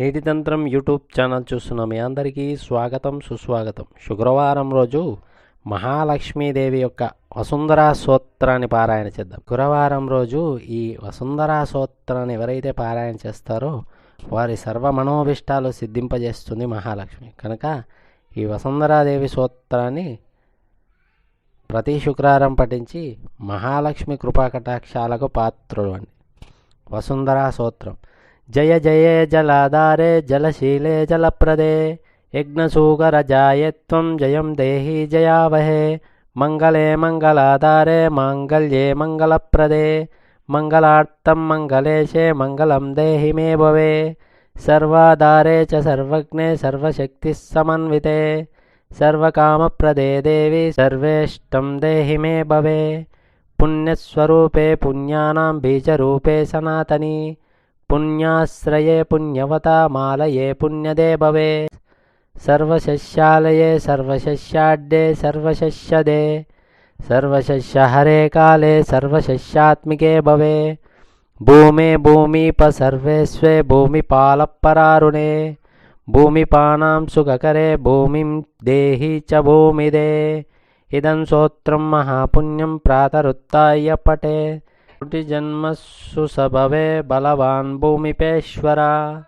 నీటి తంత్రం YouTube channel చూస్తున్న మీ అందరికీ స్వాగతం సుస్వాగతం. శుక్రవారం రోజు మహాలక్ష్మీదేవి యొక్క వసుంధరా సూత్రాన్ని పారాయణ చేద్దాం. శుక్రవారం రోజు ఈ వసుంధరా సూత్రాన్ని ఎవరైతే పారాయణ చేస్తారో వారి సర్వ మనోభిష్టాలు సిద్ధింపజేస్తుంది మహాలక్ష్మి. కనుక ఈ వసుంధరాదేవి సూత్రాన్ని ప్రతి శుక్రవారం పఠించి మహాలక్ష్మి కృపాకటాక్షాలకు పాత్రుడు అండి. వసుంధరా సూత్రం जय जय जलाधारे जलशीले जलप्रदे यज्ञसूकरजाय त्वं जयं देहि जयावहे। मङ्गले मङ्गलाधारे माङ्गल्ये मङ्गलप्रदे मङ्गलार्थं मङ्गलेशे मङ्गलं देहि मे भवे। सर्वाधारे च सर्वज्ञे सर्वशक्तिः समन्विते। सर्वकामप्रदे देवि सर्वेष्टं देहि मे भवे। पुण्यस्वरूपे पुण्यानां बीजरूपे सनातनी। पुण्याश्रये पुण्यवतामालये पुण्यदे भवे। सर्वशस्यालये सर्वशस्याड्डे सर्वशस्यदे। सर्वशस्यहरे काले सर्वशस्यात्मिके भवे। भूमे भूमिप भूमिपसर्वेष्वे भूमिपालपरारुणे भूमिपानां सुखकरे भूमिं देहि च भूमिदे। इदं श्रोत्रं महापुण्यं प्रातरुत्ताय पटे जन्म सुषभवे बलवान् भूमिपेश्वरा।